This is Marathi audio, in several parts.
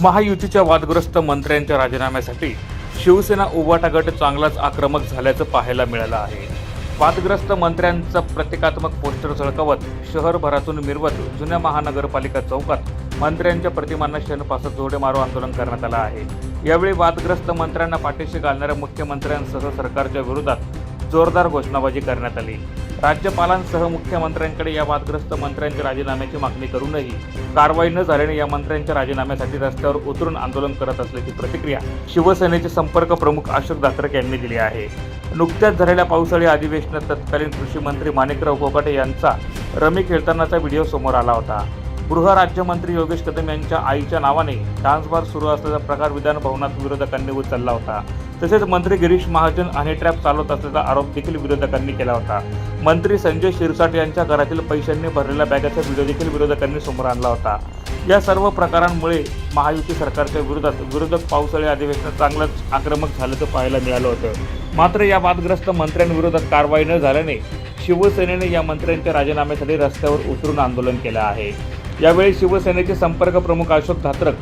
महायुतीच्या वादग्रस्त मंत्र्यांच्या राजीनाम्यासाठी शिवसेना उभाटा गट चांगलाच आक्रमक झाल्याचं पाहायला मिळालं आहे. वादग्रस्त मंत्र्यांचं प्रतिकात्मक पोस्टर झळकवत शहरभरातून मिरवत जुन्या महानगरपालिका चौकात मंत्र्यांच्या प्रतिमांना शनपासत जोडे मारो आंदोलन करण्यात आलं आहे. यावेळी वादग्रस्त मंत्र्यांना पाठीशी घालणाऱ्या मुख्यमंत्र्यांसह सरकारच्या विरोधात जोरदार घोषणाबाजी करण्यात आली. राज्यपालांसह मुख्यमंत्र्यांकडे या वादग्रस्त मंत्र्यांच्या राजीनाम्याची मागणी करूनही कारवाई न झाल्याने या मंत्र्यांच्या राजीनाम्यासाठी रस्त्यावर उतरून आंदोलन करत असल्याची प्रतिक्रिया शिवसेनेचे संपर्क प्रमुख अशोक दात्रक यांनी दिली आहे. नुकत्याच झालेल्या पावसाळी अधिवेशनात तत्कालीन कृषी मंत्री माणिकराव कोकाटे यांचा रमी खेळतानाचा व्हिडिओ समोर आला होता. गृहराज्यमंत्री योगेश कदम यांच्या आईच्या नावाने डान्सबार सुरू असल्याचा प्रकार विधान भवनात विरोधकांनी उचलला होता. तसेच मंत्री गिरीश महाजन हनी ट्रॅप चालवत असल्याचा आरोप देखील विरोधकांनी केला होता. मंत्री संजय शिरसाट यांच्या घरातील पैशांनी भरलेल्या बॅगाचा व्हिडिओ देखील विरोधकांनी समोर आणला होता. या सर्व प्रकारांमुळे महायुती सरकारच्या विरोधात विरोधक पावसाळी अधिवेशनात चांगलंच आक्रमक झाल्याचं पाहायला मिळालं होतं. मात्र या वादग्रस्त मंत्र्यांविरोधात कारवाई न झाल्याने शिवसेनेने या मंत्र्यांच्या राजीनाम्यासाठी रस्त्यावर उतरून आंदोलन केलं आहे. यावेळी शिवसेनेचे संपर्क प्रमुख अशोक धात्रक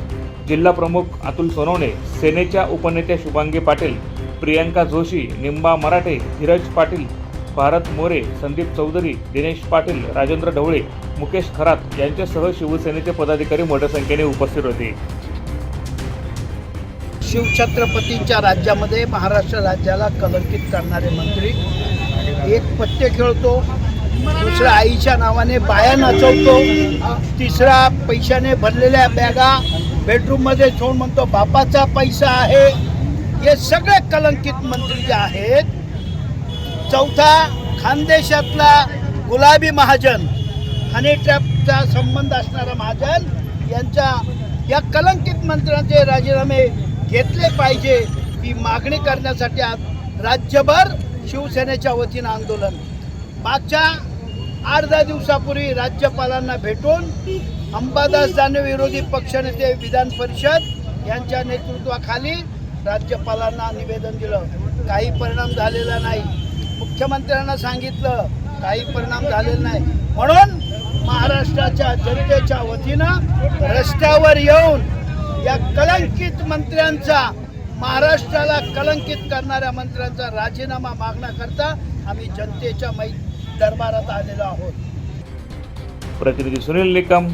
जिल्हा प्रमुख अतुल सोनवणे सेनेच्या उपनेत्या शुभांगी पाटील प्रियांका जोशी निंबा मराठे धीरज पाटील भारत मोरे संदीप चौधरी दिनेश पाटील राजेंद्र ढवळे मुकेश खरात यांच्यासह शिवसेनेचे पदाधिकारी मोठ्या संख्येने उपस्थित होते. शिवछत्रपतींच्या राज्यामध्ये महाराष्ट्र राज्याला कलंकित करणारे मंत्री एक पत्ते खेळतो दुसरा आईच्या नावाने बाया नाचवतो. तिसरा पैशाने भरलेल्या बॅगा बेडरूममध्ये ठेवून म्हणतो बापाचा पैसा आहे. हे सगळे कलंकित मंत्री जे आहेत चौथा खानदेशातला गुलाबी महाजन हनी ट्रॅपचा संबंध असणारा महाजन यांच्या या कलंकित मंत्र्यांचे राजीनामे घेतले पाहिजे ही मागणी करण्यासाठी आज राज्यभर शिवसेनेच्या वतीनं आंदोलन मागच्या आठ दहा दिवसापूर्वी राज्यपालांना भेटून अंबादास दानवे विरोधी पक्षनेते विधान परिषद यांच्या नेतृत्वाखाली राज्यपालांना निवेदन दिलं. काही परिणाम झालेला नाही. मुख्यमंत्र्यांना सांगितलं काही परिणाम झालेला नाही. म्हणून महाराष्ट्राच्या जनतेच्या वतीनं रस्त्यावर येऊन या कलंकित मंत्र्यांचा महाराष्ट्राला कलंकित करणाऱ्या मंत्र्यांचा राजीनामा मागण्याकरता आम्ही जनतेच्या मै दरबारात आलेलो आहोत. प्रतिनिधी सुनील निकम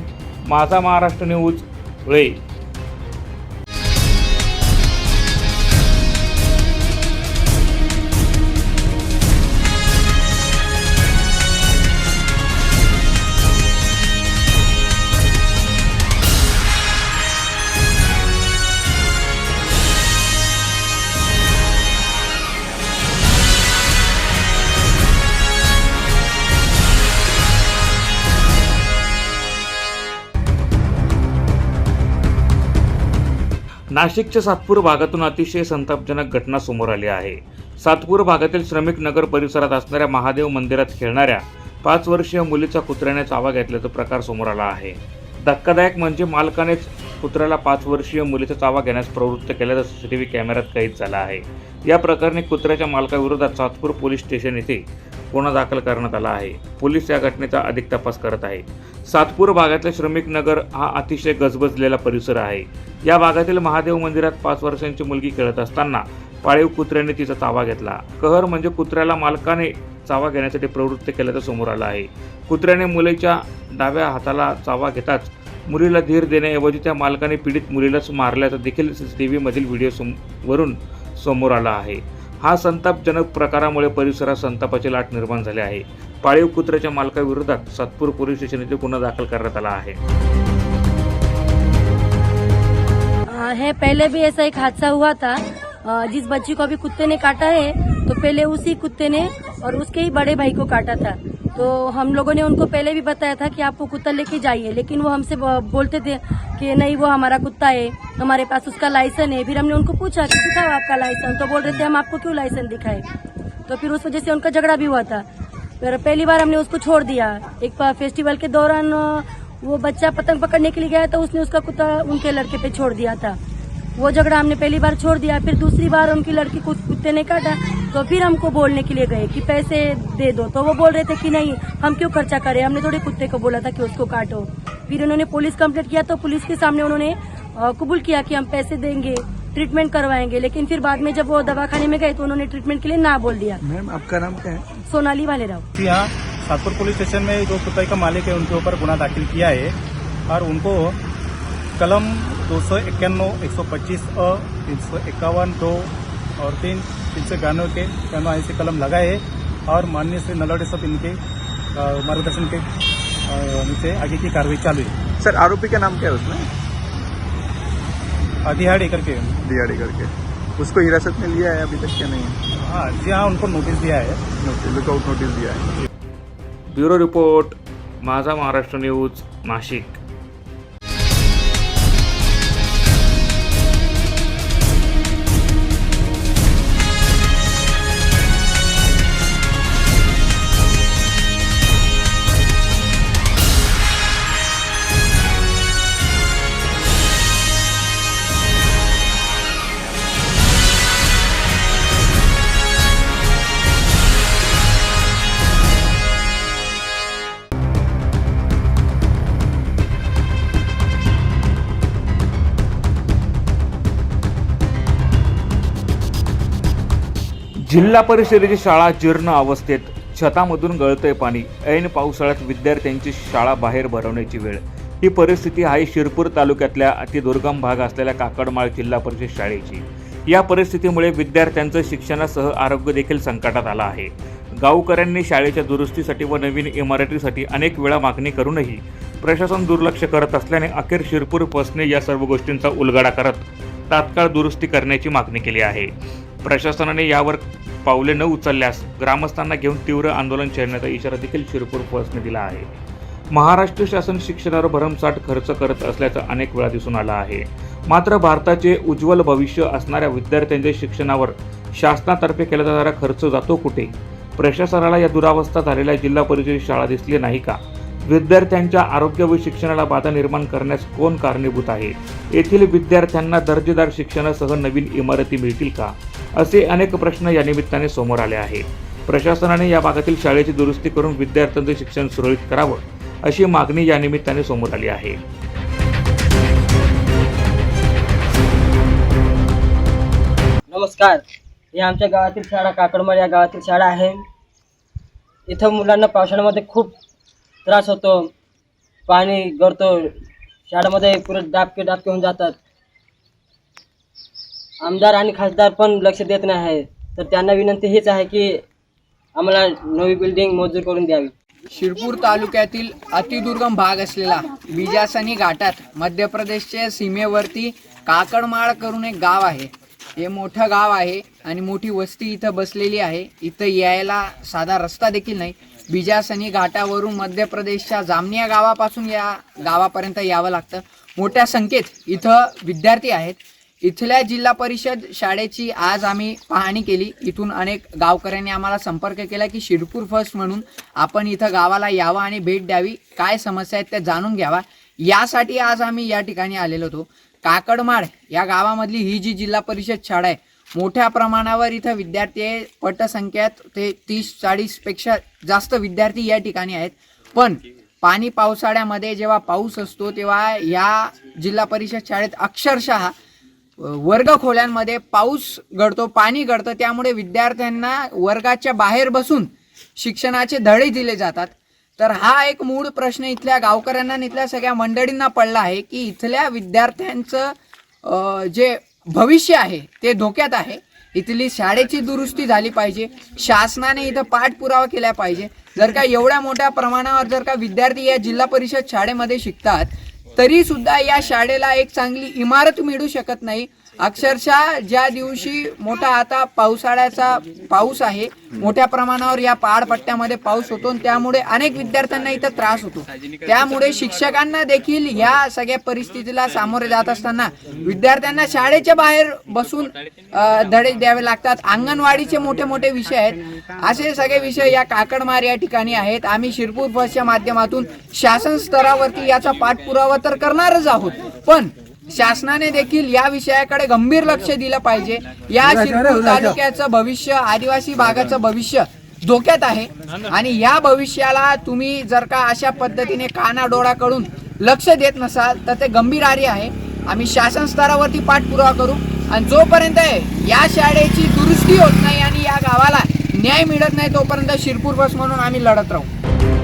माझा महाराष्ट्र न्यूज धुळे. नाशिकच्या सातपूर भागातून अतिशय संतापजनक घटना समोर आली आहे. सातपूर भागातील श्रमिक नगर परिसरात असणाऱ्या महादेव मंदिरात खेळणाऱ्या पाच वर्षीय मुलीचा कुत्र्याने चावा घेतल्याचा प्रकार समोर आला आहे. धक्कादायक म्हणजे मालकानेच कुत्र्याला पाच वर्षीय मुलीचा चावा घेण्यास प्रवृत्त केल्याचा व्ही कॅमेऱ्यात कैद झाला आहे. या प्रकरणी कुत्र्याच्या मालकाविरोधात सातपूर पोलीस स्टेशन येथे गुन्हा दाखल करण्यात आला आहे. पोलीस या घटनेचा अधिक तपास करत आहे. सातपूर भागातले श्रमिक नगर हा अतिशय गजबजलेला परिसर आहे. या भागातील महादेव मंदिरात पाच वर्षांची मुलगी खेळत असताना पाळीव कुत्र्याने तिचा चावा घेतला. कहर म्हणजे कुत्र्याला मालकाने चावा घेण्यासाठी प्रवृत्त केल्याचं समोर आलं आहे. कुत्र्याने मुलीच्या डाव्या हाताला चावा घेताच मुलीला धीर देण्याऐवजी त्या मालकाने पीडित मुलीलाच मारल्याचा देखील सी सी टी व्हीमधील व्हिडिओ सम वरून समोर आला आहे. हा संतापजनक प्रकारामुळे परिसरात संतापाची लाट निर्माण झाली आहे. पाळीव कुत्र्याच्या मालकाविरोधात सातपूर पोलीस स्टेशन येथे गुन्हा दाखल करण्यात आला आहे. है पहले भी ऐसा एक हादसा हुआ था. जिस बच्ची को अभी कुत्ते ने काटा है तो पहले उसी कुत्ते ने और उसके ही बड़े भाई को काटा था. तो हम लोगों ने उनको पहले भी बताया था कि आप वो कुत्ता लेके जाइए, लेकिन वो हमसे बोलते थे कि नहीं, वो हमारा कुत्ता है, हमारे पास उसका लाइसेंस है। फिर हमने उनको पूछा कि दिखाओ आपका लाइसेंस तो बोल रहे थे, हम आपको क्यों लाइसेंस दिखाए? तो फिर उस वजह से उनका झगड़ा भी हुआ था। फिर पहली बार हमने उसको छोड़ दिया। एक फेस्टिवल के दौरान, वो बच्चा पतंग पकड़ने के लिए गया तो उसने उसका कुत्ता उनके लड़के पे छोड़ दिया था। वो झगड़ा हमने पहली बार छोड़ दिया फिर दूसरी बार उनकी लड़की को कुत्ते ने काटा तो फिर हमको बोलने के लिए गए कि पैसे दे दो। तो वो बोल रहे थे कि नहीं हम क्यों खर्चा करें? हमने थोड़े कुत्ते को बोला था कि उसको काटो। फिर उन्होंने पुलिस कंप्लेंट किया तो पुलिस के सामने उन्होंने कबूल किया कि हम पैसे देंगे ट्रीटमेंट करवाएँगे। लेकिन फिर बाद में जब वो दवाखाने में गए तो उन्होंने ट्रीटमेंट के लिए ना बोल दिया। मैम आपका नाम क्या है? सोनाली वाले राव जी हाँ सातपुर पुलिस स्टेशन में जो कुत्ते का मालिक है उनके ऊपर गुना दाखिल किया है। और उनको कलम दो सौ इक्यानवे एक सौ पच्चीस अ तीन सौ इक्यावन दो और तीन तीन सौ इक्यानवे के इक्यानवे ऐसे कलम लगाए है और माननीय श्री नलवाड़े साहब इनके मार्गदर्शन के नीचे आगे की कार्रवाई चालू है। सर आरोपी का नाम क्या है उसमें? दिहाड़ी करके। दिहाड़ी करके। उसको हिरासत में लिया है अभी तक क्या नहीं? हाँ जी हाँ उनको नोटिस दिया है। लुकआउट नोटिस दिया है। ब्युरो रिपोर्ट माझा महाराष्ट्र न्यूज नाशिक। जिल्हा परिषदेची शाळा जीर्ण अवस्थेत. छतामधून गळतंय पाणी. ऐन पावसाळ्यात विद्यार्थ्यांची शाळा बाहेर भरवण्याची वेळ. ही परिस्थिती आहे शिरपूर तालुक्यातल्या अतिदुर्गम भाग असलेल्या काकडमाळ जिल्हा परिषद शाळेची. या परिस्थितीमुळे विद्यार्थ्यांचं शिक्षणासह आरोग्य देखील संकटात आलं आहे. गावकऱ्यांनी शाळेच्या दुरुस्तीसाठी व नवीन इमारतीसाठी अनेक वेळा मागणी करूनही प्रशासन दुर्लक्ष करत असल्याने अखेर शिरपूर पसने या सर्व गोष्टींचा उलगडा करत तात्काळ दुरुस्ती करण्याची मागणी केली आहे. प्रशासनाने यावर पावले न उचलल्यास ग्रामस्थांना घेऊन तीव्र आंदोलन छेडण्याचा इशारा देखील शिरपूर बसने दिला आहे. महाराष्ट्र शासन शिक्षणावर भरमसाठ खर्च करत असल्याचं अनेक वेळा दिसून आलं आहे. मात्र भारताचे उज्ज्वल भविष्य असणाऱ्या विद्यार्थ्यांच्या शिक्षणावर शासनातर्फे केला जाणारा खर्च जातो कुठे? प्रशासनाला या दुरावस्था झालेल्या जिल्हा परिषद शाळा दिसली नाही का? विद्यार्थ्यांच्या आरोग्य व शिक्षणाला बाधा निर्माण करण्यास कोण कारणीभूत आहे? येथील विद्यार्थ्यांना दर्जेदार शिक्षणासह नवीन इमारती मिळतील का? असे अनेक प्रश्न या निमित्ताने समोर आले आहेत. प्रशासनाने या भागातील शाळेची दुरुस्ती करून विद्यार्थ्यांचं शिक्षण सुरळीत करावं अशी मागणी या निमित्ताने समोर आली आहे. नमस्कार. ही आमच्या गावातील शाळा काकडमाळ या गावातील शाळा आहे. इथं मुलांना पावसाळ्यामध्ये खूप त्रास होतो. पाणी गळतो. शाळेमध्ये पुरे डाबके डाबके होऊन जातात. आमदार आणि खासदार पण लक्ष देत नाही आहे. तर त्यांना विनंती हेच आहे की आम्हाला नवी बिल्डिंग मंजूर करून द्यावी. शिरपूर तालुक्यातील अतिदुर्गम भाग असलेला बिजासनी घाटात मध्य प्रदेशच्या सीमेवरती काकडमाळ करून एक गाव आहे. हे मोठं गाव आहे आणि मोठी वस्ती इथं बसलेली आहे. इथं यायला साधा रस्ता देखील नाही. बिजासनी घाटावरून मध्य प्रदेशच्या जामनिया गावापासून या गावापर्यंत यावं लागतं. मोठ्या संख्येत इथं विद्यार्थी आहेत. इथल्या जिल्हा परिषद शाळेची आज आम्ही पाहणी केली. इथून अनेक गावकऱ्यांनी आम्हाला संपर्क केला की शिरपूर फर्स्ट म्हणून आपण इथं गावाला यावं आणि भेट द्यावी. काय समस्या आहेत त्या जाणून घ्यावा. यासाठी आज आम्ही या ठिकाणी आलेलो होतो. काकडमाळ या गावामधली ही जी जिल्हा परिषद शाळा आहे मोठ्या प्रमाणावर इथं विद्यार्थी आहे. पटसंख्यात ते तीस चाळीसपेक्षा जास्त विद्यार्थी या ठिकाणी आहेत. पण पाणी पावसाळ्यामध्ये जेव्हा पाऊस असतो तेव्हा या जिल्हा परिषद शाळेत अक्षरशः वर्ग खोल्यांमध्ये पाऊस गळतो पाणी गळतं त्यामुळे विद्यार्थ्यांना वर्गाच्या बाहेर बसून शिक्षणाचे धडे दिले जातात. तर हा एक मूळ प्रश्न इथल्या गावकऱ्यांना इथल्या सगळ्या मंडळींना पडला आहे की इथल्या विद्यार्थ्यांचं जे भविष्य आहे ते धोक्यात आहे. इथली शाळेची दुरुस्ती झाली पाहिजे. शासनाने इथं पाठपुरावा केला पाहिजे. जर का एवढ्या मोठ्या प्रमाणावर जर का विद्यार्थी या जिल्हा परिषद शाळेमध्ये शिकतात तरी सुद्धा या शाळेला एक चांगली इमारत मिळू शकत नाही. अक्षरशः ज्या दिवशी मोठा आता पावसाळ्याचा पाऊस आहे मोठ्या प्रमाणावर या पहाडपट्ट्यामध्ये पाऊस होतो आणि त्यामुळे अनेक विद्यार्थ्यांना इथं त्रास होतो. त्यामुळे शिक्षकांना देखील या सगळ्या परिस्थितीला सामोरे जात असताना विद्यार्थ्यांना शाळेच्या बाहेर बसून धडे द्यावे लागतात. अंगणवाडीचे मोठे मोठे विषय आहेत. असे सगळे विषय या काकडमार या ठिकाणी आहेत. आम्ही शिरपूर बसच्या माध्यमातून शासन स्तरावरती याचा पाठपुरावा तर करणारच आहोत. पण शासनाने देखील या विषयाकडे गंभीर लक्ष दिलं पाहिजे. या शिरपूर तालुक्याचं भविष्य आदिवासी भागाचं भविष्य धोक्यात आहे. आणि या भविष्याला तुम्ही जर का अशा पद्धतीने कानाडोळा करून लक्ष देत नसाल तर ते गंभीर आहे. आम्ही शासन स्तरावरती पाठपुरावा करू. आणि जोपर्यंत या शाळेची दुरुस्ती होत नाही आणि या गावाला न्याय मिळत नाही तोपर्यंत शिरपूर बस म्हणून आम्ही लढत राहू.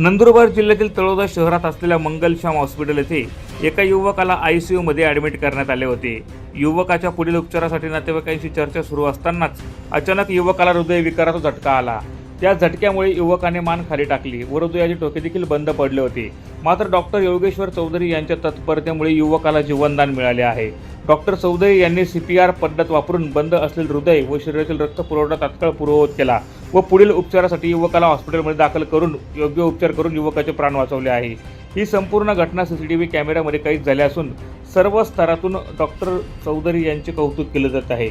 नंदुरबार जिल्ह्यातील तळोदा शहरात असलेल्या मंगलश्याम हॉस्पिटल येथे एका युवकाला आय सी यूमध्ये ॲडमिट करण्यात आले होते. युवकाच्या पुढील उपचारासाठी नातेवाईकांशी चर्चा सुरू असतानाच अचानक युवकाला हृदयविकाराचा झटका आला. त्या झटक्यामुळे युवकाने मान खाली टाकली. व हृदयाचे देखील बंद पडले होते. मात्र डॉक्टर योगेश्वर चौधरी यांच्या तत्परतेमुळे युवकाला जीवनदान मिळाले आहे. डॉक्टर चौधरी यांनी सी पी आर पद्धत वापरून बंद असलेले हृदय व शरीरातील रक्तपुरवठा तात्काळ पूर्ववत केला व पुढील उपचारासाठी युवकाला हॉस्पिटलमध्ये दाखल करून योग्य उपचार करून युवकाचे प्राण वाचवले आहे. ही संपूर्ण घटना सी सी टी व्ही कॅमेऱ्यामध्ये कैद झाली असून सर्व स्तरातून डॉक्टर चौधरी यांचे कौतुक केले जात आहे.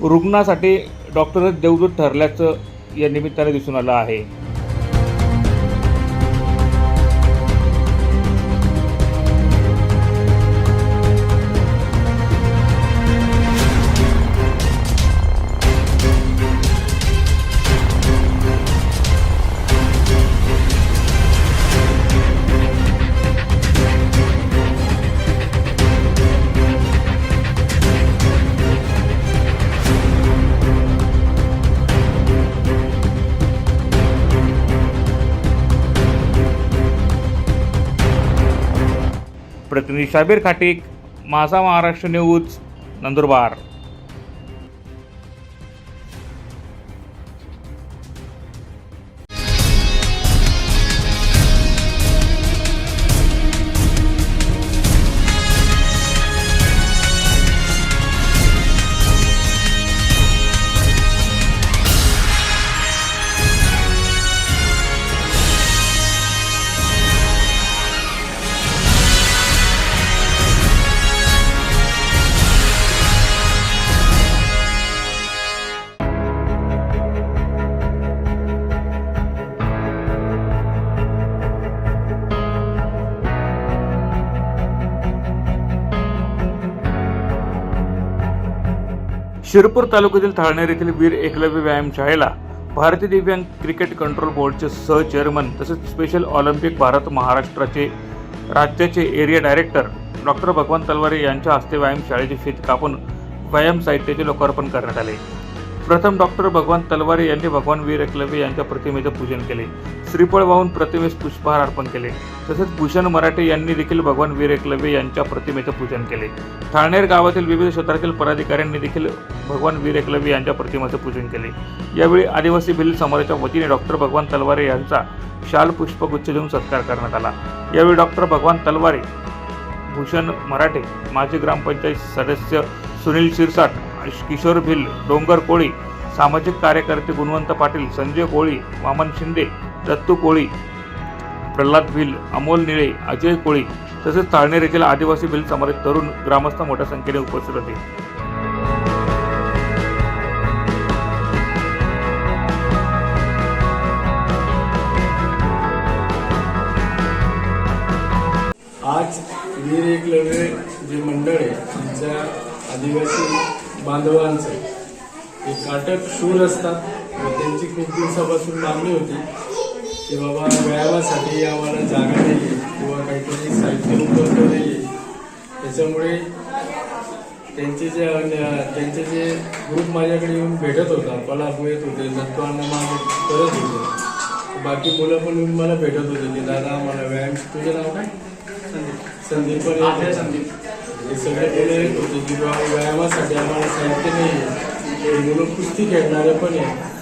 रुग्णासाठी डॉक्टरच देवदूत ठरल्याचं या निमित्ताने दिसून आलं आहे. प्रतिनिधी शाबीर खाटीक माझा महाराष्ट्र न्यूज नंदुरबार. शिरपूर तालुक्यातील थाळनेर येथील वीर एकलव्य व्यायामशाळेला भारतीय दिव्यांग क्रिकेट कंट्रोल बोर्डचे सहचेअरमन तसेच स्पेशल ऑलिम्पिक भारत महाराष्ट्राचे राज्याचे एरिया डायरेक्टर डॉक्टर भगवान तलवारे यांच्या हस्ते व्यायामशाळेची फीत कापून व्यायाम साहित्याचे लोकार्पण करण्यात आले. प्रथम डॉक्टर भगवान तलवारे यांनी भगवान वीर एकलव्य यांच्या प्रतिमेचं पूजन केले. श्रीफळ वाहून प्रतिमेस पुष्पहार अर्पण केले. तसेच भूषण मराठे यांनी देखील भगवान वीर एकलव्य यांच्या प्रतिमेचं पूजन केले. ठाणेर गावातील विविध क्षेत्रातील पदाधिकाऱ्यांनी देखील भगवान वीर एकलव्य यांच्या प्रतिमेचं पूजन केले. यावेळी आदिवासी भिल्ल समाजाच्या वतीने डॉक्टर भगवान तलवारे यांचा शाल पुष्पगुच्छ देऊन सत्कार करण्यात आला. यावेळी डॉक्टर भगवान तलवारे भूषण मराठे माजी ग्रामपंचायत सदस्य सुनील शिरसाट किशोर भिल डोंगर कोळी सामाजिक कार्यकर्ते गुणवंत पाटील संजय कोळी वामन शिंदे दत्तू कोळी प्रल्हाद भिल अमोल निळे अजय कोळी तसेच ताळनेर येथील आदिवासी भिल समाजात तरुण ग्रामस्थ मोठ्या संख्येने उपस्थित होते. आज वीर एकलव्य जे मंडळ आहे त्यांच्या आदिवासी बांधवांचं. ते काटक शूर असतात. व त्यांची खूप दिवसापासून मागणी होती की बाबा व्यायामासाठी आम्हाला जागा नाही किंवा काहीतरी साहित्य उपलब्ध नाही त्याच्यामुळे त्यांचे जे त्यांचे जे ग्रुप माझ्याकडे येऊन भेटत होता पलाप येत होते दत्तवांना मागे करत होते. बाकी मुलं पण येऊन मला भेटत होते की दादा आम्हाला व्यायाम तुझं नाव काय? संदीप. पण संदीप. हे सगळे मुलं येत होते की बाबा व्यायामासाठी आम्हाला साहित्य नाही मुलं कुस्ती खेळणारे पण आहे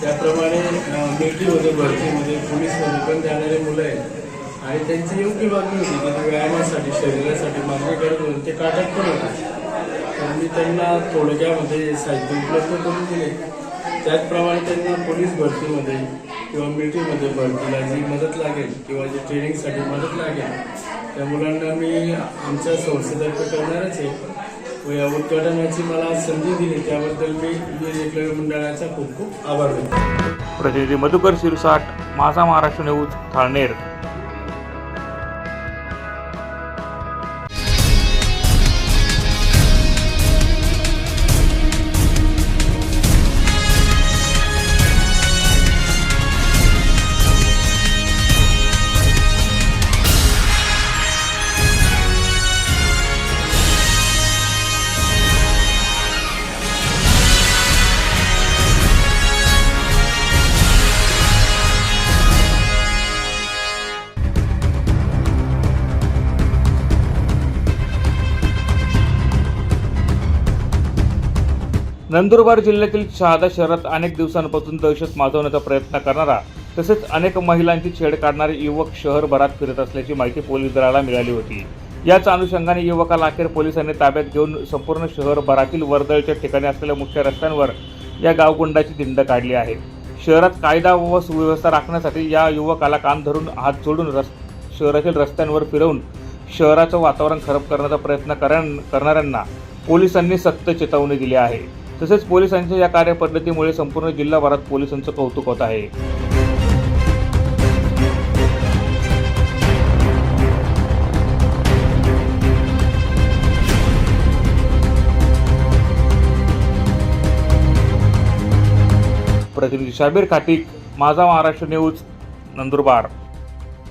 त्याप्रमाणे मिलिटरीमध्ये भरतीमध्ये पोलीसमध्ये पण जाणारे मुलं आहेत. आणि त्यांची योग्य मागणी होती की ते व्यायामासाठी शरीरासाठी मागणी करत होते ते काटक पण होते. तर मी त्यांना थोडक्यामध्ये साहित्य उपलब्ध करून दिले. त्याचप्रमाणे त्यांना पोलीस भरतीमध्ये किंवा मिलिटरीमध्ये भरतीला जी मदत लागेल किंवा जी ट्रेनिंगसाठी मदत लागेल त्या मुलांना मी आमच्या संस्थेतर्फे करणारच आहे. व या उद्घाटनाची मला संधी दिली त्याबद्दल मी वीर एकलव्य मंडळाचा खूप खूप आभार व्यक्त प्रतिनिधी मधुकर शिरसाट माझा महाराष्ट्र न्यूज थाळनेर नंदुरबार जिल्ह्यातील शहादा शहरात अनेक दिवसांपासून दहशत माजवण्याचा प्रयत्न करणारा तसेच अनेक महिलांची छेड काढणारे युवक शहरभरात फिरत असल्याची माहिती पोलीस दलाला मिळाली होती. याच अनुषंगाने युवकाला अखेर पोलिसांनी ताब्यात घेऊन संपूर्ण शहरभरातील वर्दळच्या ठिकाणी असलेल्या मुख्य रस्त्यांवर या गावगुंडाची दिंड काढली आहे. शहरात कायदा व सुव्यवस्था राखण्यासाठी या युवकाला कान धरून हात जोडून रस् शहरातील रस्त्यांवर फिरवून शहराचं वातावरण खराब करण्याचा प्रयत्न करण करणाऱ्यांना पोलिसांनी सक्त चेतावणी दिली आहे. तसेच पोलिसांच्या या कार्यपद्धतीमुळे संपूर्ण जिल्हाभरात पोलिसांचं कौतुक होत आहे. प्रतिनिधी शाबीर खाटिक माझा महाराष्ट्र न्यूज नंदुरबार.